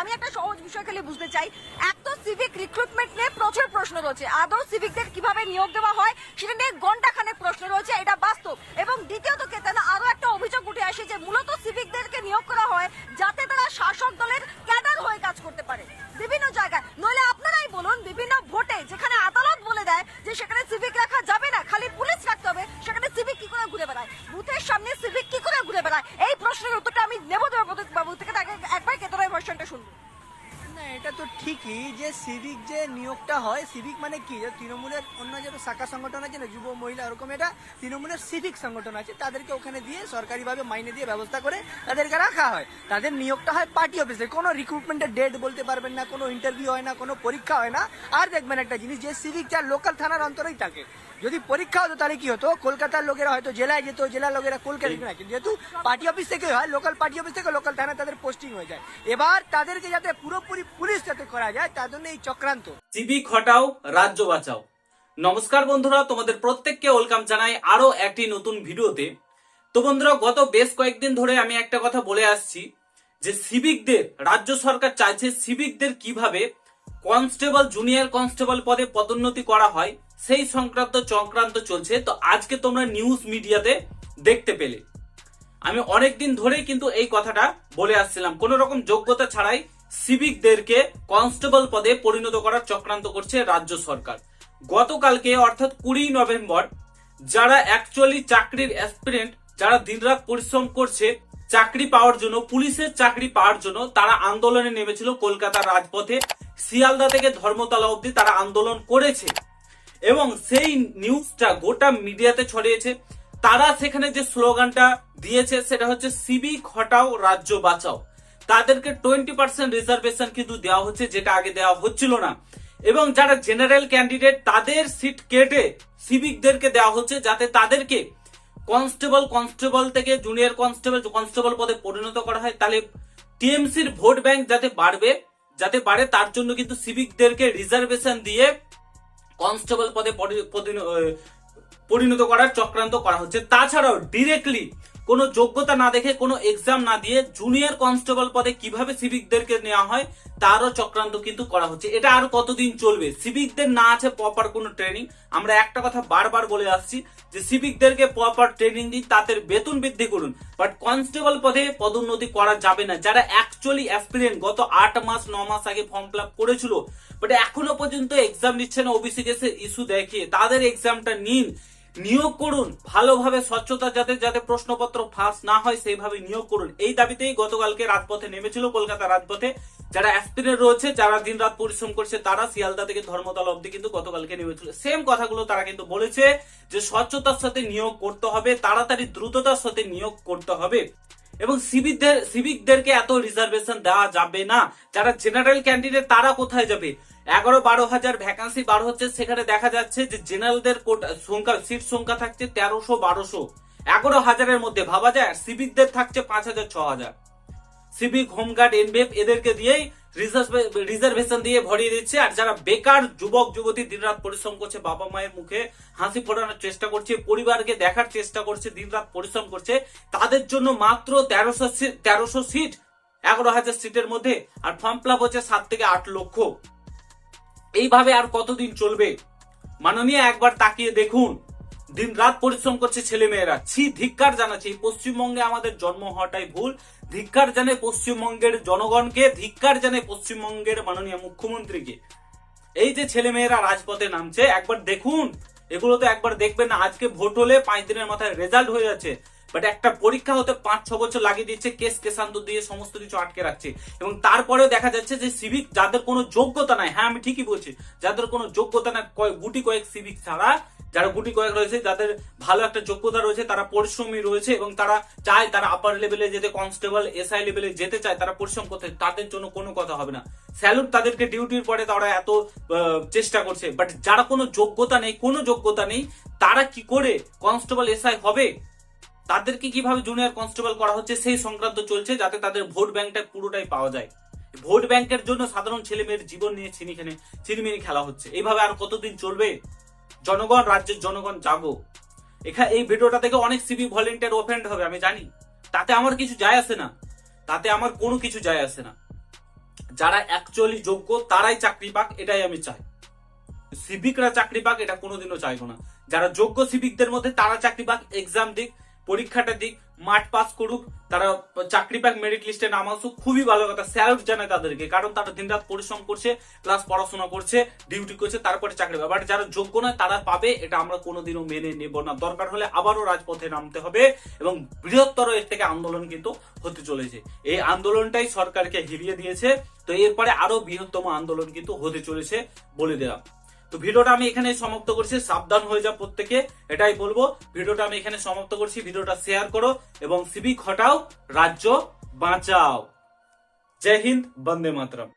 আমি একটা সহজ বিষয় খালি বুঝতে চাই। এত সিভিক রিক্রুটমেন্ট নিয়ে প্রচুর প্রশ্ন রয়েছে। আদৌ সিভিকদের কীভাবে নিয়োগ দেওয়া হয়, সেটা নিয়ে ঘণ্টা খানেক প্রশ্ন রয়েছে, এটা বাস্তব। এবং দ্বিতীয়ত কেতানা আরও একটা অভিযোগ উঠে আসে যে মূলত সিভিকদেরকে নিয়োগ করা হয় যাতে তারা শাসক দলের ক্যাডার হয়ে কাজ করতে পারে বিভিন্ন জায়গায় নইলে আপনারাই বলুন বিভিন্ন ভোটে যেখানে আদালত বলে দেয় যে সেখানে সিভিক রাখা যাবে না খালি পুলিশ রাখতে হবে সেখানে সিভিক কি করে ঘুরে বেড়ায় বুথের সামনে সিভিক কি করে ঘুরে বেড়ায় এই প্রশ্নের উত্তরটা আমি নেব দেবো বাবু থেকে তাকে একবার কেতনের ভার্সনটা শুনব না এটা তো ঠিকই যে সিভিক যে নিয়োগটা হয়, সিভিক মানে কি? তৃণমূলের অন্য যে শাখা সংগঠন আছে না, যুব, মহিলা ওরকম এটা তৃণমূলের সিভিক সংগঠন আছে, তাদেরকে ওখানে দিয়ে সরকারিভাবে মাইনে দিয়ে ব্যবস্থা করে তাদেরকে রাখা হয়। তাদের নিয়োগটা হয় পার্টি অফিসে। কোনো রিক্রুটমেন্টের ডেট বলতে পারবেন না, কোনো ইন্টারভিউ হয় না, কোনো পরীক্ষা হয় না। আর দেখবেন একটা জিনিস, যে সিভিক যা লোকাল থানার অন্তরেই থাকে যদি পরীক্ষা হতো তাহলে কি হতো? কলকাতার লোকেরা হয়তো জেলায় যেত, জেলার লোকেরা কলকাতা না। কিন্তু যেহেতু পার্টি অফিস থেকে হয় লোকাল পার্টি অফিস থেকে লোকাল থানায় তাদের পোস্টিং হয়ে যায়। এবার তাদেরকে যাতে পুরোপুরি পুলিশ যাতে করা যায়, তার জন্য এই চক্রান্ত। সিভিক হটাও রাজ্য বাঁচাও। নমস্কার বন্ধুরা, তোমাদের প্রত্যেককে ওয়েলকাম জানাই আরও একটি নতুন ভিডিওতে। তো বন্ধুরা, গত বেশ কয়েকদিন ধরে আমি একটা কথা বলে আসছি যে সিভিকদের রাজ্য সরকার চাইছে সিভিকদের কীভাবে কনস্টেবল, জুনিয়র কনস্টেবল পদে পদোন্নতি করা হয়। সেই সংক্রান্ত চক্রান্ত চলছে। তো আজকে তোমরা নিউজ মিডিয়াতে দেখতে পেলে। আমি অনেকদিন ধরেই কিন্তু এই কথাটা বলে আসছিলাম। কোন রকম যোগ্যতা ছাড়াই সিভিকদেরকে কনস্টেবল পদে পরিণত করার চক্রান্ত করছে রাজ্য সরকার। গতকালকে, অর্থাৎ কুড়ি নভেম্বর, যারা অ্যাকচুয়ালি চাকরির অ্যাসপিরেন্ট যারা দিনরাত পরিশ্রম করছে, চাকরি পাওয়ার জন্য, পুলিশের চাকরি পাওয়ার জন্য, তারা আন্দোলনে নেমেছিল কলকাতার রাজপথে। শিয়ালদা থেকে ধর্মতলা অবধি তারা আন্দোলন করেছে এবং সেই নিউজটা গোটা মিডিয়াতে ছড়িয়েছে। তারা সেখানে যে স্লোগানটা দিয়েছে সেটা হচ্ছে সিভিক হটাও রাজ্য বাঁচাও। তাদেরকে টোয়েন্টি পার্সেন্ট রিজার্ভেশন কিন্তু দেওয়া হচ্ছে, যেটা আগে দেওয়া হচ্ছিল না। এবং যারা জেনারেল ক্যান্ডিডেট, তাদের সিট কেটে সিভিকদেরকে দেওয়া হচ্ছে, যাতে তাদেরকে কনস্টেবল কনস্টেবল থেকে জুনিয়র কনস্টেবল কনস্টেবল পদে পরিণত করা হয়। তাহলে টিএমসির ভোট ব্যাংক যাতে বাড়বে যাতে পারে তার জন্য কিন্তু সিভিকদেরকে রিজার্ভেশন দিয়ে কনস্টেবল পদে পরিণত করার চক্রান্ত করা হচ্ছে। তাছাড়াও ডিরেক্টলি কোনো যোগ্যতা না দেখে, কোনো এক্সাম না দিয়ে জুনিয়র কনস্টেবল পদে কীভাবে সিভিকদেরকে নেওয়া হয়, তারও চক্রান্ত কিন্তু করা হচ্ছে। এটা আর কতদিন চলবে? সিভিকদের না আছে প্রপার কোনো ট্রেনিং আমরা একটা কথা বারবার বলে আসছি যে সিভিকদেরকে প্রপার ট্রেনিং দিন তাদের বেতন বৃদ্ধি করুন। বাট কনস্টেবল পদে পদোন্নতি করা যাবে না। যারা অ্যাকচুয়ালি অ্যাসপিরিয়েন্ট গত আট মাস, ন মাস আগে ফর্ম ফিল আপ করেছিল বাট এখনও পর্যন্ত এক্সাম নিচ্ছে না ওবিসি কেসে ইস্যু দেখিয়ে তাদের এক্সামটা নিন। নিয়োগ করুন, ভালোভাবে, স্বচ্ছতা যাতে যাতে প্রশ্নপত্র ফাঁস না হয়, সেইভাবে নিয়োগ করুন। এই দাবিতেই গতকালকে রাজপথে নেমেছিল কলকাতা রাজপথে। যারা অ্যাসপিরেন্ট রয়েছে, যারা দিন রাত পরিশ্রম করছে, তারা শিয়ালদা থেকে ধর্মতলা অব্দি কিন্তু গতকালকে নেমেছিল। সেম কথাগুলো তারা কিন্তু বলেছে, যে স্বচ্ছতার সাথে নিয়োগ করতে হবে, তাড়াতাড়ি দ্রুততার সাথে নিয়োগ করতে হবে। এবং সিভিকদের, সিভিকদেরকে এত রিজার্ভেশন দেওয়া যাবে না। যারা জেনারেল ক্যান্ডিডেট তারা কোথায় যাবে? এগারো বারো হাজার ভ্যাকান্সি বার হচ্ছে, সেখানে দেখা যাচ্ছে যে জেনারেলদের সংখ্যা সিট সংখ্যা থাকছে তেরোশো বারোশো। এগারো হাজারের মধ্যে, ভাবা যায় সিভিকদের থাকছে পাঁচ হাজার ছ হাজার। সিভিক, হোমগার্ড, এনবিএফ, এদেরকে দিয়েই রিজার্ভেশন দিয়ে ভরিয়ে দিচ্ছে। আর যারা বেকার যুবক, যুবতী দিনরাত পরিশ্রম করছে, বাবা মায়ের মুখে হাসি ফোটানোর চেষ্টা করছে, পরিবারকে দেখার চেষ্টা করছে, দিনরাত পরিশ্রম করছে, তাদের জন্য মাত্র তেরোশো তেরোশো সিট, এগারো হাজার সিটের মধ্যে, আর ফর্ম ফিল হচ্ছে সাত থেকে আট লক্ষ। এইভাবে আর কতদিন চলবে? মাননীয় একবার তাকিয়ে দেখুন। দিন রাত পরিশ্রম করছে ছেলে মেয়েরা ছি, ধিক্কার জানাচ্ছে পশ্চিমবঙ্গে আমাদের জন্ম হওয়াটাই ভুল। ধিক্কার জানে পশ্চিমবঙ্গের জনগণকে, ধিক্কার জানে পশ্চিমবঙ্গের মাননীয় মুখ্যমন্ত্রীকে। এই যে ছেলে মেয়েরা রাজপথে নামছে, একবার দেখুন এগুলো তো একবার দেখবেন না, আজকে ভোট হলে পাঁচ দিনের মাথায় রেজাল্ট হয়ে যাচ্ছে। বাট একটা পরীক্ষা হতে পাঁচ, ছ বছর লাগিয়ে দিচ্ছে, কেস কেসান্ত দিয়ে সমস্ত কিছু আটকে রাখছে। এবং তারপরেও দেখা যাচ্ছে যে সিভিক যাদের কোনো যোগ্যতা নাই হ্যাঁ আমি ঠিকই বলছি, যাদের কোনো যোগ্যতা নাই কয়েক গুটি কয়েক সিভিক ছাড়া যারা গুটি কয়েক রয়েছে, যাদের ভালো একটা যোগ্যতা রয়েছে, তারা পরিশ্রমী রয়েছে এবং তারা চায় তারা আপার লেভেলে যেতে কনস্টেবল এসআই লেভেলে যেতে চায়, তারা পরিশ্রম করতে, তাদের জন্য কোনো কথা হবে না। স্যালুট তাদেরকে ডিউটির পরে তারা এত চেষ্টা করছে। বাট যারা কোনো যোগ্যতা নেই, কোনো যোগ্যতা নেই, তারা কি করে কনস্টেবল এসআই হবে? তাদেরকে কীভাবে জুনিয়র কনস্টেবল করা হচ্ছে, সেই সংক্রান্ত চলছে, যাতে তাদের ভোট ব্যাংকটা পুরোটাই পাওয়া যায়। ভোট ব্যাংকের জন্য সাধারণ ছেলে মেয়ের জীবন নিয়ে ছিনিখানে ছিনিমিনি খেলা হচ্ছে। এইভাবে আর কতদিন চলবে? জনগণ, রাজ্যের জনগণ জাগো এখানে এই ভিডিওটা থেকে অনেক সিভি ভলেন্টিয়ার ওফেন্ড হবে, আমি জানি। তাতে আমার কিছু যায় আসে না। তাতে আমার কোনো কিছু যায় আসে না। যারা অ্যাকচুয়ালি যোগ্য, তারাই চাকরি পাক, এটাই আমি চাই। সিভিকরা চাকরি পাক, এটা কোনোদিনও চাইব না। যারা যোগ্য সিভিকদের মধ্যে, তারা চাকরি পাক এক্সাম দিক। পরীক্ষাটা দিক, মাঠ পাস করুক, তারা চাকরি পাক মেরিট লিস্টে নাম আসুক, খুবই ভালো কথা। স্যালুট জানায় তাদেরকে, কারণ তারা দিনরাত পরিশ্রম করছে প্লাস পড়াশোনা করছে ডিউটি করছে, তারপরে চাকরি পাবে। বাট যারা যোগ্য নয়, তারা পাবে, এটা আমরা কোনোদিনও মেনে নেব না। দরকার হলে আবারও রাজপথে নামতে হবে এবং বৃহত্তর এর থেকে আন্দোলন কিন্তু হতে চলেছে। এই আন্দোলনটাই সরকারকে হিরিয়ে দিয়েছে। তো এরপরে আরও বৃহত্তম আন্দোলন কিন্তু হতে চলেছে বলে দেওয়া তো ভিডিওটা আমি এখানে সমাপ্ত করছি। সাবধান হয়ে যা প্রত্যেকে। এটাই বলব, ভিডিওটা আমি এখানে সমাপ্ত করছি। ভিডিওটা শেয়ার করো এবং সিবি হটাও, রাজ্য বাঁচাও। জয় হিন্দ, বন্দে মাতরম।